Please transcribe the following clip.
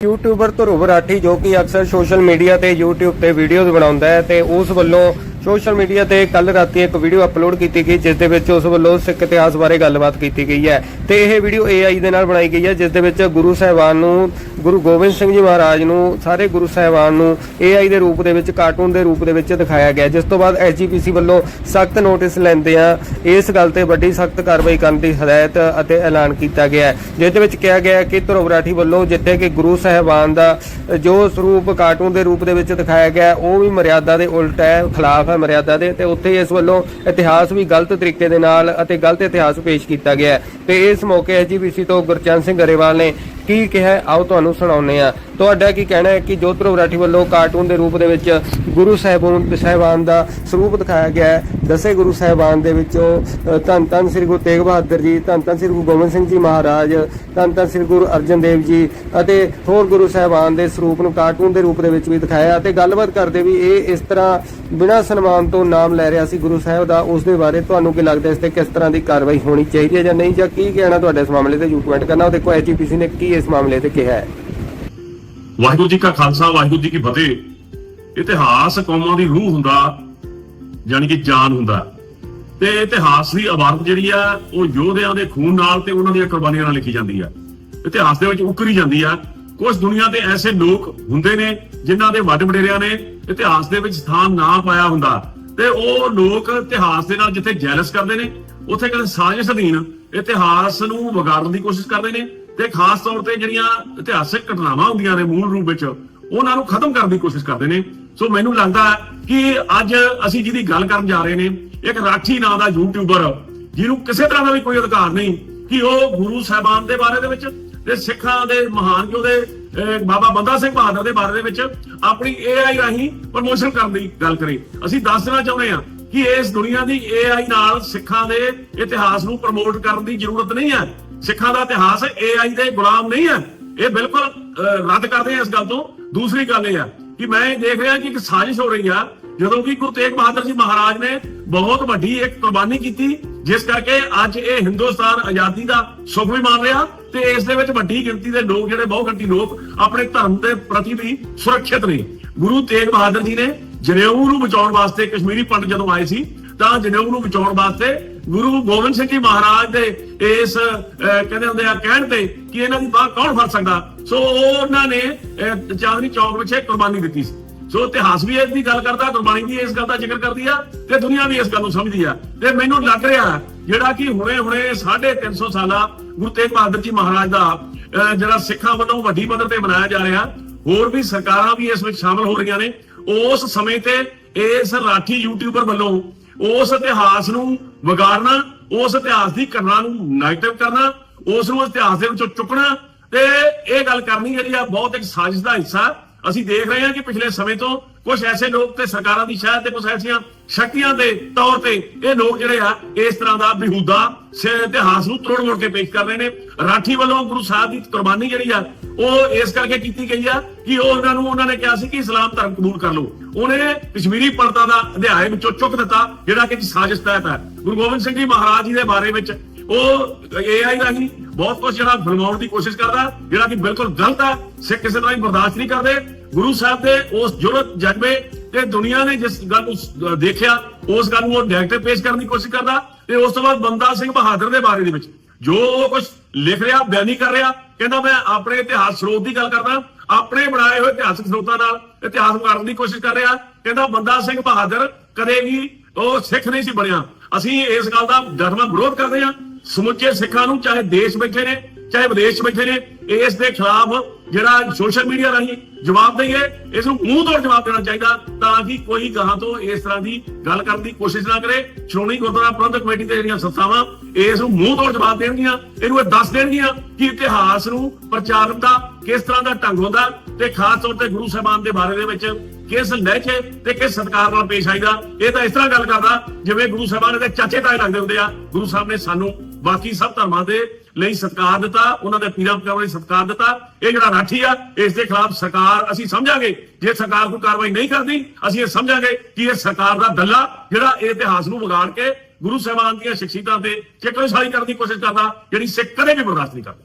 YouTuber ਧਰੁਵ ਰਾਠੀ ਜੋ ਕਿ ਅਕਸਰ ਸੋਸ਼ਲ ਮੀਡੀਆ ਤੇ YouTube ਤੇ ਵੀਡੀਓਜ਼ ਬਣਾਉਂਦਾ ਹੈ ਤੇ ਉਸ ਵੱਲੋਂ ਸੋਸ਼ਲ ਮੀਡੀਆ ਤੇ ਕੱਲ ਰਾਤੀ ਇੱਕ ਵੀਡੀਓ ਅਪਲੋਡ ਕੀਤੀ ਗਈ, ਜਿਸ ਦੇ ਵਿੱਚ ਉਸ ਵੱਲੋਂ ਸਿੱਖ ਇਤਿਹਾਸ ਬਾਰੇ ਗੱਲਬਾਤ ਕੀਤੀ ਗਈ ਹੈ। ਤੇ ਇਹ ਵੀਡੀਓ AI ਦੇ ਨਾਲ ਬਣਾਈ ਗਈ ਹੈ, ਜਿਸ ਦੇ ਵਿੱਚ ਗੁਰੂ ਸਾਹਿਬਾਨ ਨੂੰ, ਗੁਰੂ ਗੋਬਿੰਦ ਸਿੰਘ ਜੀ ਮਹਾਰਾਜ ਨੂੰ, ਸਾਰੇ ਗੁਰੂ ਸਾਹਿਬਾਨ ਨੂੰ AI ਦੇ ਰੂਪ ਦੇ ਵਿੱਚ, ਕਾਰਟੂਨ ਦੇ ਰੂਪ ਦੇ ਵਿੱਚ ਦਿਖਾਇਆ ਗਿਆ ਜਿਸ ਤੋਂ ਬਾਅਦ SGPC ਵੱਲੋਂ ਸਖਤ ਨੋਟਿਸ ਲੈਂਦੇ ਆ, ਇਸ ਗੱਲ ਤੇ ਵੱਡੀ ਸਖਤ ਕਾਰਵਾਈ ਕਰਨ ਦੀ ਹਦਾਇਤ ਅਤੇ ਐਲਾਨ ਕੀਤਾ ਗਿਆ ਹੈ। ਜਿਸ ਦੇ ਵਿੱਚ ਕਿਹਾ ਗਿਆ ਕਿ ਧਰੁਵ ਰਾਠੀ ਵੱਲੋਂ ਜਿੱਥੇ ਕਿ ਗੁਰੂ ਸਾਹਿਬਾਨ ਦਾ ਜੋ ਸਰੂਪ ਕਾਰਟੂਨ ਦੇ ਰੂਪ ਦੇ ਵਿੱਚ ਦਿਖਾਇਆ ਗਿਆ ਉਹ ਵੀ ਮਰਿਆਦਾ ਦੇ ਉਲਟ ਹੈ, ਖਿਲਾਫ ਹੈ ਮਰਿਆਦਾ ਦੇ ਤੇ ਉੱਥੇ ਇਸ ਵੱਲੋਂ ਇਤਿਹਾਸ ਵੀ ਗਲਤ ਤਰੀਕੇ ਦੇ ਨਾਲ ਅਤੇ ਗਲਤ ਇਤਿਹਾਸ ਪੇਸ਼ ਕੀਤਾ ਗਿਆ ਤੇ ਇਸ ਮੌਕੇ ਐਜੀਪੀਸੀ ਤੋਂ ਗੁਰਚਰਨ ਸਿੰਘ ਗਰੇਵਾਲ ਨੇ ਕੀ ਕਿਹਾ ਆਓ ਤੁਹਾਨੂੰ ਸੁਣਾਉਂਦੇ ਆ ਤੁਹਾਡਾ ਕੀ ਕਹਿਣਾ ਹੈ ਕਿ ਜੋ ਧਰੁਵ ਰਾਠੀ ਵੱਲੋਂ ਕਾਰਟੂਨ ਦੇ ਰੂਪ ਦੇ ਵਿੱਚ ਗੁਰੂ ਸਾਹਿਬਾਨ ਸਾਹਿਬਾਨ ਦਾ ਸਰੂਪ ਦਿਖਾਇਆ ਗਿਆ ਹੈ। ਦਸੇ ਗੁਰੂ ਸਾਹਿਬਾਨ ਦੇ ਵਿੱਚੋਂ ਧੰਨ ਧੰਨ ਸ੍ਰੀ ਗੁਰੂ ਤੇਗ ਬਹਾਦਰ ਜੀ, ਧੰਨ ਧੰਨ ਸ੍ਰੀ ਗੁਰੂ ਗੋਬਿੰਦ ਸਿੰਘ ਜੀ ਮਹਾਰਾਜ, ਧੰਨ ਧੰਨ ਸ੍ਰੀ ਗੁਰੂ ਅਰਜਨ ਦੇਵ ਜੀ ਅਤੇ ਹੋਰ ਗੁਰੂ ਸਾਹਿਬਾਨ ਦੇ ਸਰੂਪ ਨੂੰ ਕਾਰਟੂਨ ਦੇ ਰੂਪ ਦੇ ਵਿੱਚ ਵੀ ਦਿਖਾਇਆ ਅਤੇ ਗੱਲਬਾਤ ਕਰਦੇ ਵੀ ਇਹ ਇਸ ਤਰ੍ਹਾਂ ਬਿਨਾਂ ਸਨਮਾਨ ਤੋਂ ਨਾਮ ਲੈ ਰਿਹਾ ਸੀ ਗੁਰੂ ਸਾਹਿਬ ਦਾ, ਉਸ ਦੇ ਬਾਰੇ ਤੁਹਾਨੂੰ ਕੀ ਲੱਗਦਾ ਇਸ ਤੇ ਕਿਸ ਤਰ੍ਹਾਂ ਦੀ ਕਾਰਵਾਈ ਹੋਣੀ ਚਾਹੀਦੀ ਹੈ ਜਾਂ ਨਹੀਂ? ਜਾਂ ਕੀ ਕਹਿਣਾ ਤੁਹਾਡੇ ਇਸ ਮਾਮਲੇ ਤੇ? ਯੂ ਕਮੈਂਟ ਕਰਨਾ। ਉਹ ਦੇਖੋ ਐਜੀਪੀਸੀ ਨੇ ਕੀ ਇਸ ਮਾਮਲੇ ਤੇ ਕਿਹਾ ਹੈ। ਵਾਹਿਗੁਰੂ ਜੀ ਕਾ ਖਾਲਸਾ, ਵਾਹਿਗੁਰੂ ਜੀ ਕੀ ਫਤਿਹ। ਇਤਿਹਾਸ ਕੌਮਾਂ ਦੀ ਰੂਹ ਹੁੰਦਾ, ਯਾਨੀ ਕਿ ਜਾਨ ਹੁੰਦਾ। ਤੇ ਇਤਿਹਾਸ ਦੀ ਇਬਾਰਤ ਜਿਹੜੀ ਆ, ਉਹ ਯੋਧਿਆਂ ਦੇ ਖੂਨ ਨਾਲ ਤੇ ਉਹਨਾਂ ਦੀਆਂ ਕੁਰਬਾਨੀਆਂ ਨਾਲ ਲਿਖੀ ਜਾਂਦੀ ਆ। ਇਤਿਹਾਸ ਦੇ ਵਿੱਚ ਉਕਰੀ ਜਾਂਦੀ ਆ। ਕੁਝ ਦੁਨੀਆ ਦੇ ਐਸੇ ਲੋਕ ਹੁੰਦੇ ਨੇ, ਜਿਨ੍ਹਾਂ ਦੇ ਵੱਡ ਵਡੇਰਿਆਂ ਨੇ ਇਤਿਹਾਸ ਦੇ ਵਿੱਚ ਸਥਾਨ ਨਾ ਪਾਇਆ ਹੁੰਦਾ। ਤੇ ਉਹ ਲੋਕ ਇਤਿਹਾਸ ਦੇ ਨਾਲ ਜਿੱਥੇ ਜੈਲਸ ਕਰਦੇ ਨੇ, ਉੱਥੇ ਕਹਿੰਦੇ ਸਾਜ਼ਿਸ਼ ਅਧੀਨ ਇਤਿਹਾਸ ਨੂੰ ਵਿਗਾੜਨ ਦੀ ਕੋਸ਼ਿਸ਼ ਕਰਦੇ ਨੇ। ਤੇ ਖਾਸ ਤੌਰ ਤੇ ਜਿਹੜੀਆਂ ਇਤਿਹਾਸਿਕ ਘਟਨਾਵਾਂ ਹੁੰਦੀਆਂ ਨੇ ਮੂਲ ਰੂਪ ਵਿੱਚ ਉਹਨਾਂ ਨੂੰ ਖਤਮ ਕਰਨ ਦੀ ਕੋਸ਼ਿਸ਼ ਕਰਦੇ ਨੇ। ਸੋ ਮੈਨੂੰ ਲੱਗਦਾ ਕਿ ਅੱਜ ਅਸੀਂ ਜਿਹਦੀ ਗੱਲ ਕਰਨ ਜਾ ਰਹੇ ਨੇ ਇੱਕ ਰਾਠੀ ਨਾਂ ਦਾ ਯੂਟਿਊਬਰ ਜਿਹਨੂੰ ਕਿਸੇ ਤਰ੍ਹਾਂ ਦਾ ਵੀ ਕੋਈ ਅਧਿਕਾਰ ਨਹੀਂ ਕਿ ਉਹ ਗੁਰੂ ਸਾਹਿਬਾਨ ਦੇ ਬਾਰੇ ਦੇ ਵਿੱਚ ਤੇ ਸਿੱਖਾਂ ਦੇ ਮਹਾਨ ਯੋਧੇ ਅਹ, ਬਾਬਾ ਬੰਦਾ ਸਿੰਘ ਬਹਾਦਰ ਦੇ ਬਾਰੇ ਦੇ ਵਿੱਚ ਆਪਣੀ AI ਰਾਹੀਂ ਪ੍ਰਮੋਸ਼ਨ ਕਰਨ ਦੀ ਗੱਲ ਕਰੇ। ਅਸੀਂ ਦੱਸ ਦੇਣਾ ਚਾਹੁੰਦੇ ਹਾਂ ਕਿ ਇਸ ਦੁਨੀਆ ਦੀ AI ਨਾਲ ਸਿੱਖਾਂ ਦੇ ਇਤਿਹਾਸ ਨੂੰ ਪ੍ਰਮੋਟ ਕਰਨ ਦੀ ਜ਼ਰੂਰਤ ਨਹੀਂ ਹੈ। ਸਿੱਖਾਂ ਦਾ ਇਤਿਹਾਸ AI ਦੇ ਗੁਲਾਮ ਨਹੀਂ ਹੈ। ਇਹ ਬਿਲਕੁਲ ਰੱਦ ਕਰਦੇ ਹਾਂ ਇਸ ਗੱਲ ਤੋਂ। ਦੂਸਰੀ ਗੱਲ ਇਹ ਆ ਕਿ ਮੈਂ ਦੇਖ ਰਿਹਾ ਕਿ ਇੱਕ ਸਾਜ਼ਿਸ਼ ਹੋ ਰਹੀ ਆ, ਜਦੋਂ ਕਿ ਗੁਰੂ ਤੇਗ ਬਹਾਦਰ ਜੀ ਮਹਾਰਾਜ ਨੇ ਬਹੁਤ ਵੱਡੀ ਇੱਕ ਕੁਰਬਾਨੀ ਕੀਤੀ, ਜਿਸ ਕਰਕੇ ਅੱਜ ਇਹ ਹਿੰਦੁਸਤਾਨ ਆਜ਼ਾਦੀ ਦਾ ਸੁਖ ਵੀ ਮਾਣ ਰਿਹਾ ਤੇ ਇਸ ਦੇ ਵਿੱਚ ਵੱਡੀ ਗਿਣਤੀ ਦੇ ਲੋਕ ਜਿਹੜੇ ਬਹੁਤ ਘੱਟੀ ਲੋਕ ਆਪਣੇ ਧਰਮ ਦੇ ਪ੍ਰਤੀ ਵੀ ਸੁਰੱਖਿਅਤ ਨੇ। ਗੁਰੂ ਤੇਗ ਬਹਾਦਰ ਜੀ ਨੇ ਜਨੇਊ ਨੂੰ ਬਚਾਉਣ ਵਾਸਤੇ ਕਸ਼ਮੀਰੀ ਪੰਡਤ ਜਦੋਂ ਆਏ ਸੀ, ਤਾਂ ਜਨੇਊ ਨੂੰ ਬਚਾਉਣ ਵਾਸਤੇ ਗੁਰੂ ਗੋਬਿੰਦ ਸਿੰਘ ਜੀ ਮਹਾਰਾਜ ਦੇ ਇਸ ਕਹਿੰਦੇ ਹੁੰਦੇ ਆ ਕਹਿਣ ਤੇ ਕਿ ਇਹਨਾਂ ਦੀ ਬਾਹ ਕੌਣ ਫੜ ਸਕਦਾ? ਸੋ ਉਹਨਾਂ ਨੇ ਚਾਂਦਨੀ ਚੌਕ ਵਿੱਚ ਕੁਰਬਾਨੀ ਦਿੱਤੀ ਸੀ। ਸੋ ਇਤਿਹਾਸ ਵੀ ਇਸ ਦੀ ਗੱਲ ਕਰਦਾ ਗੁਰਬਾਣੀ ਵੀ ਇਸ ਗੱਲ ਦਾ ਜ਼ਿਕਰ ਕਰਦੀ ਆ ਤੇ ਦੁਨੀਆ ਵੀ ਇਸ ਗੱਲ ਨੂੰ ਸਮਝਦੀ ਆ। ਤੇ ਮੈਨੂੰ ਲੱਗ ਰਿਹਾ ਜਿਹੜਾ ਕਿ ਹੁਣੇ ਹੁਣੇ 350 ਸਾਲਾ ਗੁਰੂ ਤੇਗ ਬਹਾਦਰ ਜੀ ਮਹਾਰਾਜ ਦਾ ਅਹ, ਜਿਹੜਾ ਸਿੱਖਾਂ ਵੱਲੋਂ ਵੱਡੀ ਪੱਧਰ ਤੇ ਮਨਾਇਆ ਜਾ ਰਿਹਾ ਹੋਰ ਵੀ ਸਰਕਾਰਾਂ ਵੀ ਇਸ ਵਿੱਚ ਸ਼ਾਮਲ ਹੋ ਰਹੀਆਂ ਨੇ। ਉਸ ਸਮੇਂ ਤੇ ਇਸ ਰਾਠੀ ਯੂਟਿਊਬਰ ਵੱਲੋਂ ਉਸ ਇਤਿਹਾਸ ਨੂੰ ਵਿਗਾੜਨਾ, ਉਸ ਇਤਿਹਾਸ ਦੀ ਘਟਨਾ ਨੂੰ ਨੈਗੇਟਿਵ ਕਰਨਾ, ਉਸ ਨੂੰ ਇਤਿਹਾਸ ਦੇ ਵਿੱਚੋਂ ਚੁੱਕਣਾ ਤੇ ਇਹ ਗੱਲ ਕਰਨੀ ਜਿਹੜੀ ਆ ਬਹੁਤ ਇੱਕ ਸਾਜ਼ਿਸ਼ ਦਾ ਹਿੱਸਾ ਅਸੀਂ ਦੇਖ ਰਹੇ ਹਾਂ ਕਿ ਪਿਛਲੇ ਸਮੇਂ ਤੋਂ ਕੁਝ ਐਸੇ ਲੋਕ ਤੇ ਸਰਕਾਰਾਂ ਦੀ ਸ਼ਾਇਦ ਤੇ ਕੁਝ ਐਸੀਆਂ ਸ਼ਕਤੀਆਂ ਦੇ ਤੌਰ ਤੇ ਇਹ ਲੋਕ ਜਿਹੜੇ ਆ, ਇਸ ਤਰ੍ਹਾਂ ਦਾ ਬਿਹੂਦਾ ਸੇ, ਇਤਿਹਾਸ ਨੂੰ ਤੋੜ ਮੋੜ ਕੇ ਪੇਸ਼ ਕਰ ਰਹੇ ਨੇ। ਰਾਠੀ ਵੱਲੋਂ ਗੁਰੂ ਸਾਹਿਬ ਦੀ ਕੁਰਬਾਨੀ ਜਿਹੜੀ ਆ, ਉਹ ਇਸ ਕਰਕੇ ਕੀਤੀ ਗਈ ਆ ਕਿ ਉਹ ਉਹਨਾਂ ਨੂੰ, ਉਹਨਾਂ ਨੇ ਕਿਹਾ ਸੀ ਕਿ ਇਸਲਾਮ ਧਰਮ ਕਬੂਲ ਕਰ ਲਓ। ਉਹਨੇ ਕਸ਼ਮੀਰੀ ਪੰਡਤਾਂ ਦਾ ਅਧਿਆਇ ਵਿੱਚੋਂ ਚੁੱਕ ਦਿੱਤਾ, ਜਿਹੜਾ ਕਿ ਸਾਜ਼ਿਸ਼ ਤਹਿਤ ਹੈ। ਗੁਰੂ ਗੋਬਿੰਦ ਸਿੰਘ ਜੀ ਮਹਾਰਾਜ ਜੀ ਦੇ ਬਾਰੇ ਵਿੱਚ ਉਹ AI ਰਾਹੀਂ ਬਹੁਤ ਕੁਝ ਜਿਹੜਾ ਫਿਲਮਾਉਣ ਦੀ ਕੋਸ਼ਿਸ਼ ਕਰਦਾ, ਜਿਹੜਾ ਕਿ ਬਿਲਕੁਲ ਗਲਤ ਹੈ ਸਿੱਖ ਕਿਸੇ ਤਰ੍ਹਾਂ ਹੀ ਬਰਦਾਸ਼ਤ ਨਹੀਂ ਕਰਦੇ। ਗੁਰੂ ਸਾਹਿਬ ਦੇ ਉਸ ਜੁਰਤ ਜਜ਼ਬੇ ਤੇ ਦੁਨੀਆ ਨੇ ਜਿਸ ਗੱਲ ਨੂੰ ਦੇਖਿਆ, ਉਸ ਗੱਲ ਨੂੰ ਉਹ ਨੈਗੇਟਿਵ ਪੇਸ਼ ਕਰਨ ਦੀ ਕੋਸ਼ਿਸ਼ ਕਰਦਾ ਤੇ ਉਸ ਤੋਂ ਬਾਅਦ ਬੰਦਾ ਸਿੰਘ ਬਹਾਦਰ ਦੇ ਬਾਰੇ ਦੇ ਵਿੱਚ, ਜੋ ਉਹ ਕੁਝ ਲਿਖ ਰਿਹਾ, ਬਿਆਨੀ ਕਰ ਰਿਹਾ, ਕਹਿੰਦਾ ਮੈਂ ਆਪਣੇ ਇਤਿਹਾਸ ਸਰੋਤ ਦੀ ਗੱਲ ਕਰਦਾ, ਆਪਣੇ ਬਣਾਏ ਹੋਏ ਇਤਿਹਾਸਕ ਸਰੋਤਾਂ ਨਾਲ ਇਤਿਹਾਸ ਕਰਨ ਦੀ ਕੋਸ਼ਿਸ਼ ਕਰ ਰਿਹਾ, ਕਹਿੰਦਾ ਬੰਦਾ ਸਿੰਘ ਬਹਾਦਰ ਕਦੇ ਵੀ ਉਹ ਸਿੱਖ ਨਹੀਂ ਸੀ ਬਣਿਆ। ਅਸੀਂ ਇਸ ਗੱਲ ਦਾ ਡਟਵਾਂ ਵਿਰੋਧ ਕਰਦੇ ਹਾਂ। ਸਮੁੱਚੇ ਸਿੱਖਾਂ ਨੂੰ ਚਾਹੇ ਦੇਸ਼ ਬੈਠੇ ਨੇ, ਚਾਹੇ ਵਿਦੇਸ਼ ਬੈਠੇ ਨੇ, ਇਸ ਦੇ ਖਿਲਾਫ ਜਿਹੜਾ ਸੋਸ਼ਲ ਮੀਡੀਆ ਰਾਹੀਂ ਜਵਾਬ ਦਈਏ, ਇਸ ਨੂੰ ਮੂੰਹ ਤੋੜ ਜਵਾਬ ਦੇਣਾ ਚਾਹੀਦਾ ਤਾਂ ਕਿ ਕੋਈ ਗਾਹਾਂ ਤੋਂ ਇਸ ਤਰ੍ਹਾਂ ਦੀ ਗੱਲ ਕਰਨ ਦੀ ਕੋਸ਼ਿਸ਼ ਨਾ ਕਰੇ। ਸ਼੍ਰੋਮਣੀ ਗੁਰਦੁਆਰਾ ਪ੍ਰਬੰਧਕ ਕਮੇਟੀ ਦੇ ਜਿਹੜੀਆਂ ਸੰਸਥਾਵਾਂ, ਇਸ ਨੂੰ ਮੂੰਹ ਤੋੜ ਜਵਾਬ ਦੇਣਗੀਆਂ, ਇਹਨੂੰ ਇਹ ਦੱਸ ਦੇਣਗੀਆਂ ਕਿ ਇਤਿਹਾਸ ਨੂੰ ਪ੍ਰਚਾਰਨ ਦਾ ਕਿਸ ਤਰ੍ਹਾਂ ਦਾ ਢੰਗ ਹੁੰਦਾ ਤੇ ਖਾਸ ਤੌਰ ਤੇ ਗੁਰੂ ਸਾਹਿਬਾਨ ਦੇ ਬਾਰੇ ਦੇ ਵਿੱਚ ਕਿਸ ਲਹਿਜੇ ਤੇ ਕਿਸ ਸਤਿਕਾਰ ਨਾਲ ਪੇਸ਼ ਆਈਦਾ। ਇਹ ਤਾਂ ਇਸ ਤਰ੍ਹਾਂ ਗੱਲ ਕਰਦਾ ਜਿਵੇਂ ਗੁਰੂ ਸਾਹਿਬਾਨ ਦੇ ਚਾਚੇ ਤਾਏ ਲੱਗਦੇ ਹੁੰਦੇ ਆ। ਗੁਰੂ ਸਾਹਿਬ ਨੇ ਸਾਨੂੰ ਬਾਕੀ ਸਭ ਧਰਮਾਂ ਦੇ ਲਈ ਸਤਿਕਾਰ ਦਿੱਤਾ, ਉਹਨਾਂ ਦੇ ਪੀਰਾਂ ਪਕਾਵਾਂ ਲਈ ਸਤਿਕਾਰ ਦਿੱਤਾ। ਇਹ ਜਿਹੜਾ ਰਾਠੀ ਆ, ਇਸ ਦੇ ਖਿਲਾਫ ਸਰਕਾਰ, ਅਸੀਂ ਸਮਝਾਂਗੇ, ਜੇ ਸਰਕਾਰ ਕੋਈ ਕਾਰਵਾਈ ਨਹੀਂ ਕਰਦੀ, ਅਸੀਂ ਇਹ ਸਮਝਾਂਗੇ ਕਿ ਇਹ ਸਰਕਾਰ ਦਾ ਦੱਲਾ ਜਿਹੜਾ ਇਹ ਇਤਿਹਾਸ ਨੂੰ ਵਿਗਾੜ ਕੇ ਗੁਰੂ ਸਾਹਿਬਾਨ ਦੀਆਂ ਸ਼ਖਸੀਅਤਾਂ ਤੇ ਚਿਕਨ ਸਾਲੀ ਕਰਨ ਦੀ ਕੋਸ਼ਿਸ਼ ਕਰਦਾ, ਜਿਹੜੀ ਸਿੱਖ ਕਦੇ ਵੀ ਬਰਦਾਸ਼ਤ ਨਹੀਂ ਕਰਦਾ।